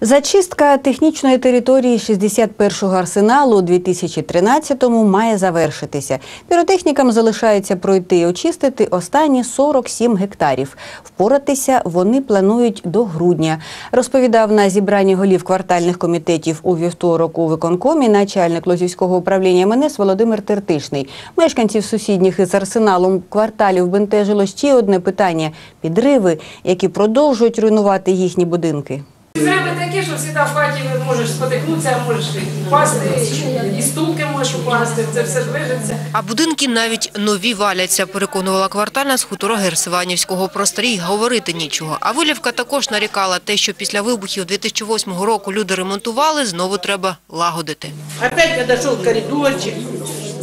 Зачистка технічної території 61-го арсеналу у 2013-му має завершитися. Піротехнікам залишається пройти і очистити останні 47 гектарів. Впоратися вони планують до грудня. Розповідав на зібранні голів квартальних комітетів у вівторок у виконкомі начальник Лозівського управління МНС Володимир Тертишний. Мешканців сусідніх із арсеналом кварталів бентежило ще одне питання – підриви, які продовжують руйнувати їхні будинки. Треба таке, що завжди в хаті можеш спотикнутися, можеш впасти, і стулки можеш упасти, це все движеться. А будинки навіть нові валяться, переконувала квартальна з хутора Герсиванівського. Про старій говорити нічого. А Вилівка також нарікала те, що після вибухів 2008 року люди ремонтували, знову треба лагодити. Опять подошел коридорчик,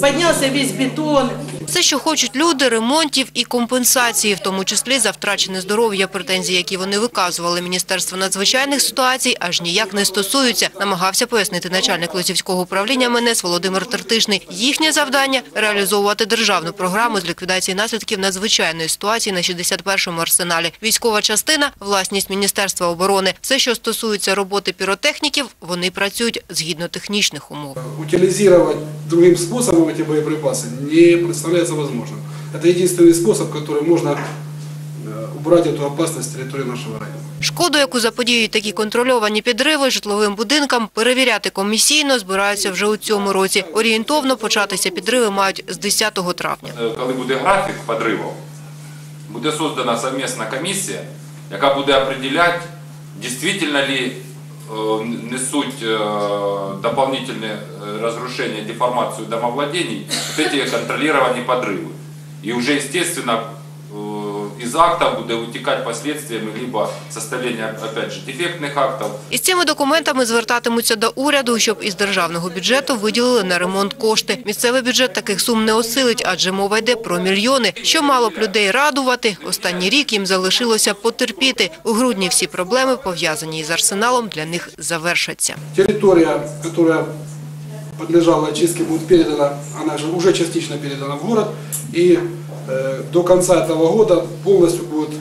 поднялся весь бетон. Все, що хочуть люди, ремонтів і компенсації, в тому числі за втрачене здоров'я, претензії, які вони виказували Міністерство надзвичайних ситуацій, аж ніяк не стосуються, намагався пояснити начальник Лозівського управління МНС Володимир Тертишний. Їхнє завдання – реалізовувати державну програму з ліквідації наслідків надзвичайної ситуації на 61-му арсеналі. Військова частина – власність Міністерства оборони. Все, що стосується роботи піротехніків, вони працюють згідно технічних умов. утилизировать другим способом эти боеприпасы не представляется возможным. Это единственный способ, который можно э, убрать эту опасность с территории нашего района. Шкоду, яку заподіюють такі контрольовані підриви житловим будинкам, перевіряти комісійно збираються вже у цьому році. Орієнтовно початися підриви мають з 10 травня. Е, коли буде графік підривів, буде создана совместна комісія, яка буде определяти, дійсно ли е, несуть дополнительные разрушения, деформацию домовладений вот эти контролированные подрывы. И уже, естественно, из акта буде витікати последствиями либо составлення, опять же, дефектних актів, Із цими документами звертатимуться до уряду, щоб із державного бюджету виділили на ремонт кошти. Місцевий бюджет таких сум не осилить, адже мова йде про мільйони. Що мало б людей радувати, останній рік їм залишилося потерпіти. У грудні всі проблеми, пов'язані із арсеналом, для них завершаться. Территория, которая подлежала очистке, будет передана, она же уже частично передана в город, и э, до конца этого года полностью будет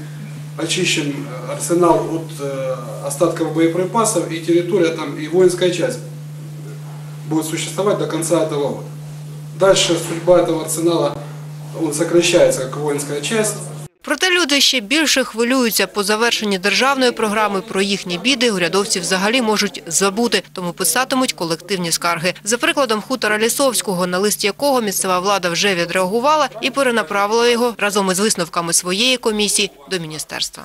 очищен арсенал от остатков боеприпасов, и территория там, и воинская часть будет существовать до конца этого года. Дальше судьба этого арсенала, он сокращается как воинская часть, Проте люди ще більше хвилюються. По завершенні державної програми про їхні біди урядовці взагалі можуть забути, тому писатимуть колективні скарги. За прикладом хутора Лісовського, на лист якого місцева влада вже відреагувала і перенаправила його разом із висновками своєї комісії до міністерства.